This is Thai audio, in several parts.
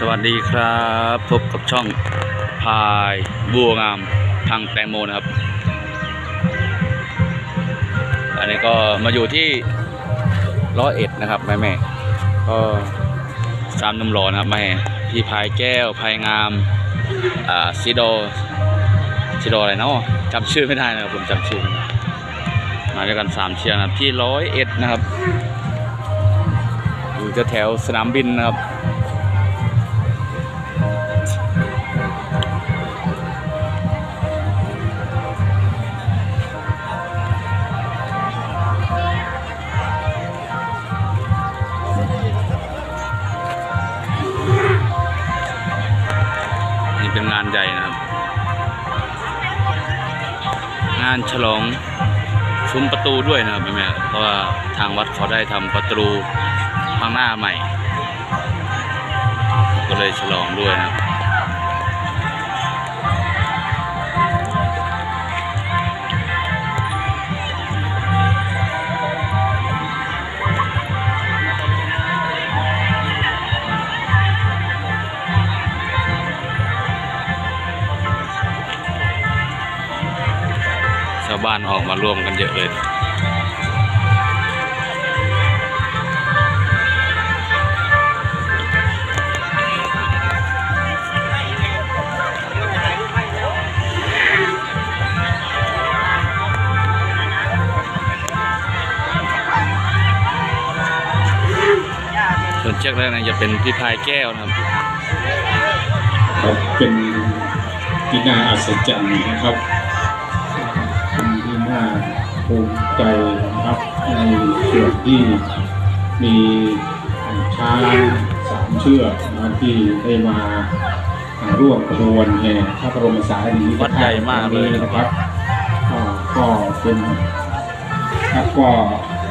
สวัสดีครับ พบกับช่องพายบัวงามทางแตงโมนะครับ อันนี้ก็มาอยู่ที่ร้อยเอ็ดนะครับแม่แม่ก็สามนุ่มหล่อนนะครับแม่พี่พายแก้วพายงามอ่าซิโดซิโดอะไรเนาะจำชื่อไม่ได้นะครับผมจำชื่อมาด้วยกันสามเชียร์นะที่ร้อยเอ็ดนะครับอยู่แถวสนามบินนะครับ เป็นงานใหญ่นะครับ งานฉลองซุ้มประตูด้วยนะครับแม่เพราะว่าทางวัดเขาได้ทำประตูข้างหน้าใหม่ ก็เลยฉลองด้วยนะครับ บ้านออกมาร่วมกันเยอะเลยส่วนเชือกแรกนะจะเป็นพี่พายแก้วนะครับเป็นที่น่าอัศจรรย์นะครับ ภูมิใจนะครับในส่วนที่มีช้างสามเชือกนะครับที่ได้มาร่วมขบวนแห่พระบรมสารีริกธาตุวัดใหญ่มากเลยนะครับอ่าก็เป็นครับก็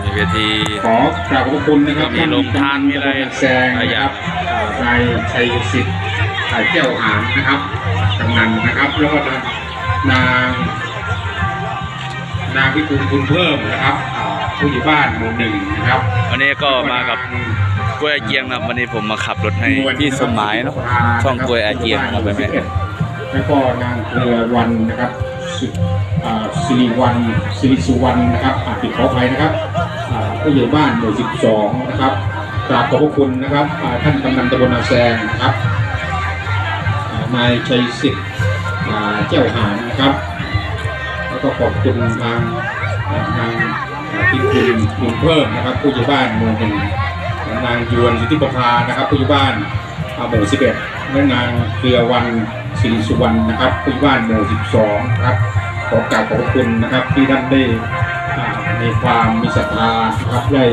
มีเวทีขอกราบขอบคุณนะครับมีโรงทานมีอะไรแซงนะครับอ่านายชัยสิทธิ์สายแก้วหางนะครับกำนันนะครับแล้วก็นาง นางวิกุลคุณเพิ่มนะครับอ่าผู้ใหญ่บ้านหมู่หนึ่งนะครับ วันนี้ก็มากับกล้วยอาเจียงนะครับวันนี้ผมมาขับรถให้พี่สมหมายเนาะช่องกล้วยอาเจียงนะครับแม่แม่แล้วก็นางเครือวันนะครับสิอ่าสิริวันสิริสุวรรณนะครับอาติดขออภัยนะครับอ่าผู้ใหญ่บ้านหมู่12 นะครับกราบขอบพระคุณนะครับอ่าท่านกำนันตำบลนาแซงนะครับอ่านายชัยสิทธิ์อ่าเจ้าหานนะครับแล้ว ก็ขอบคุณทางอ่านางอ่าพี่คุณคุณเพิ่มนะครับผู้ใหญ่บ้านหมู่หนึ่งนางยวนสิทธิประภานะครับผู้ใหญ่บ้านอ่าหมู่11และนางเครือวันสิริสุวรรณนะครับผู้ใหญ่บ้านหมู่12ครับขอกราบขอบคุณนะครับที่ท่านได้มีความมีศรัทธาครับได้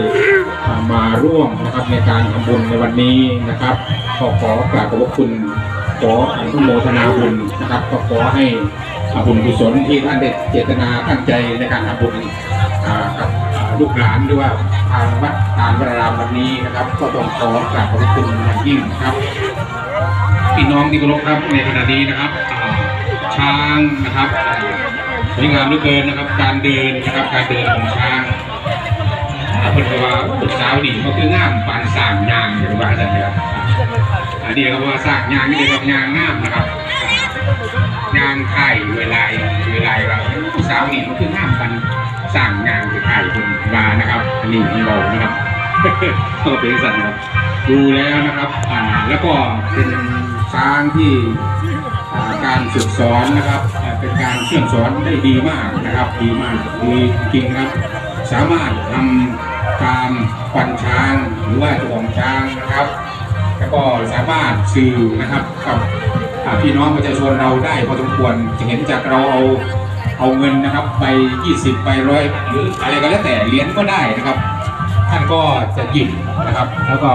มาร่วมนะครับในการทำบุญในวันนี้นะครับขอขอกราบขอบคุณขออนุโมทนาบุญนะครับก็ขอให้ บุญกุศลที่ท่านได้เจตนาตั้งใจในการทำบุญกับลูกหลานหรือว่าทางวัดตาลวรารามวันนี้นะครับ ก็ต้องขอกราบขอบคุณอย่างยิ่งครับพี่น้องที่เคารพครับในขณะนี้นะครับช้างนะครับสวยงามเหลือเกินนะครับ การเดินนะครับการเดินของช้างอาเพิ่นว่าโอ้สาวนี่มันคืองามปานสร้างยางอย่างว่าจังเลยครับอันนี้ก็ว่าสร้างยางนี่เป็นยางงามนะครับ ยางไข่เวลาเวลาครับสาวนี่มันคืองามกันสร้างยางไข่คนมานะครับอันนี้มันบอกนะครับก็เป็นสัตว์ครับดูแล้วนะครับอ่าแล้วก็เป็นช้างที่การฝึกสอนนะครับ เป็นการเชื่อมสอนได้ดีมากนะครับ ดีมากดีจริงครับ สามารถทำตามควันช้างหรือว่าจองช้างนะครับ แล้วก็สามารถสื่อนะครับกับ พี่น้องประชาชนเราได้พอสมควรจะเห็นจากเราเอาเอาเงินนะครับไป 20 ไปร้อยหรืออะไรก็แล้วแต่เหรียญก็ได้นะครับ ท่านก็จะหยิบนะครับ แล้วก็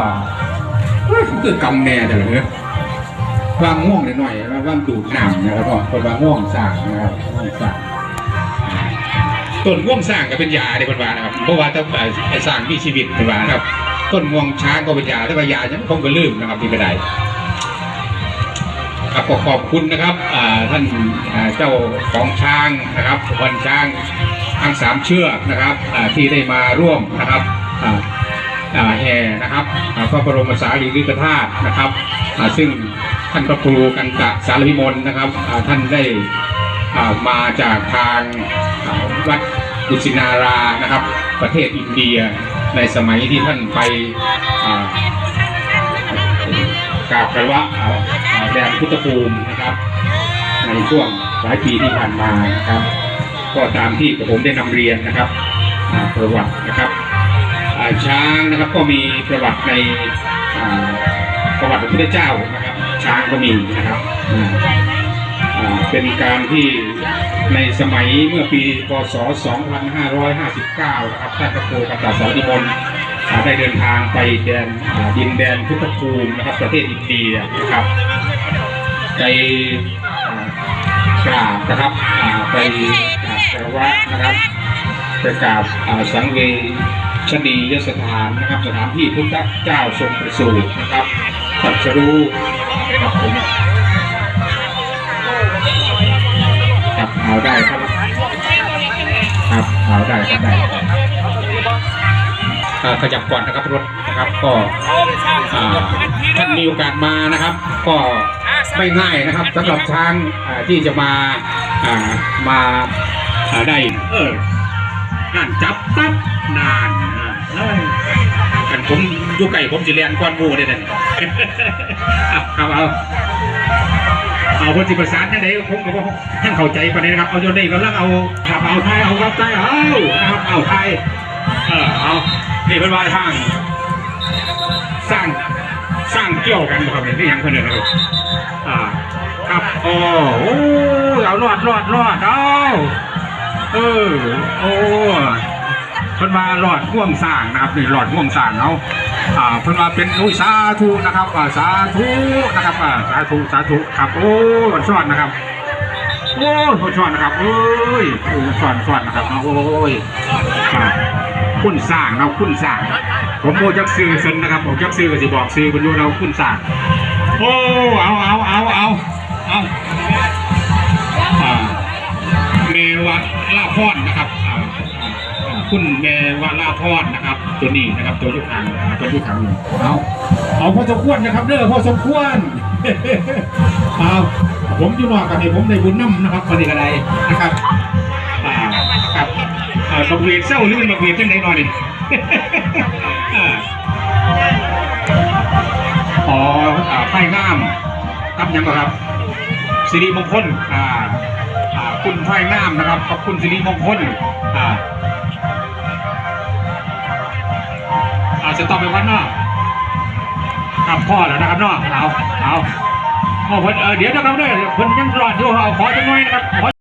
เฮ้ยคือกำแน่แต่ละเนื้อความง่วงหน่อยๆแล้วก็ดูดน้ำนะครับคนว่าง่วงสร้างนะครับง่วงสางต้นง่วงสร้างก็เป็นยาในคนว่านะครับ เพราะว่าถ้าไอ้สร้างมีชีวิตคนว่านะครับ ต้นงวงช้างก็เป็นยาถ้าเป็นยาฉันคงก็ลืมนะครับที่ไม่ได้ ครับก็ขอบคุณนะครับท่านเจ้าของช้างนะครับวันช้างทั้งสามเชือกนะครับที่ได้มาร่วมนะครับแห่นะครับอ่าพระบรมสารีริกธาตุนะครับซึ่งท่านพระครูกันตะสารพิมลนะครับท่านได้มาจากทางวัดกุสินารานะครับ ประเทศอินเดียในสมัยที่ท่านไปกราบกันว่า แดนพุทธภูมินะครับ ในช่วงหลายปีที่ผ่านมานะครับ ก็ตามที่ผมได้นำเรียนนะครับประวัตินะครับช้างนะครับก็มีประวัติในประวัติพระพุทธเจ้านะครับ ช้างก็มีนะครับเป็นการที่ในสมัยเมื่อปีพศ 2559 นะครับท่านพระครูกันตาสาริมน ได้เดินทางไปแดนดินแดนพุทธภูมินะครับ ประเทศอินเดียนะครับไปกราบนะครับไปกราบควะนะครับไปกราบสังเวชนียสถานนะครับ สถานที่พุทธเจ้าทรงประสูตินะครับตรัสรู้ครับผมครับเอาได้ครับครับเอาได้ครับได้ ขยับก่อนนะครับรถนะครับก็อ่าท่านมีโอกาสมานะครับ ก็ไม่ง่ายนะครับสำหรับช้างที่จะมามาได้เออนั่นจับปั๊บนานกันผมอยู่ไก่ผมสิเรียนก้อนหมูได้เลยเอาครับเอาเอาคนสิประสานยังไงผมก็บอกท่านเข้าใจประเด็นนะครับ เอาโยนได้ก็แล้วเอาขับเอาไทยเอาครับไทยเอาครับเอาไทยเออเอา นี่เป็นว่าทางสร้างสร้างเกี่ยวกันบ่ครับเนี่ยนี่ยังคนเดียวนะครับอ่าครับโอ้โอ้เอารอดรอดรอดเอาเออโอ้เพิ่นมาหลอดห่วงสร้างนะครับนี่หลอดห่วงสร้างเอาอ่าเพิ่นมาเป็นอุ้ยสาธุนะครับอ่าสาธุนะครับอ่าสาธุสาธุครับโอ้มันสอนนะครับโอ้ยมันสอนนะครับเอ้ยโอ้ยสอนสอนนะครับโอ้ย คุณสร้างเราคุณสร้าง ผมโมจักซื้อเซนนะครับผมจักซื้อก็สิบอกซื้อคุณดูเราคุณสร้าง โอ้เอาเอาเอาเอาเอาเมวะลาพรนะครับคุณเมวะลาพรนะครับ ตัวนี้นะครับ ตัวยุคังตัวยุคังเอาเอาพอสมควรนะครับเด้อพอสมควรเอาผมอยู่นอกกันนี่ผมได้บุญน้ำนะครับวันนี้อะไรนะครับ บักเวทเศร้าลื่นบักเวทจังไหนน่อยนี่อ๋ออ่าไผ่งามกับยังบ่ครับสิริมงคลอ่าอ่าคุณไผ่งามนะครับขอบคุณสิริมงคลอ่าอาจจะต่อไปวันเนาะครับพ่อแล้วนะครับเนาะเอาเอาพ่อเพิ่นเออเดี๋ยวนะครับเด้อเพิ่นยังรอดอยู่เอาขอจังหน่อยนะครับ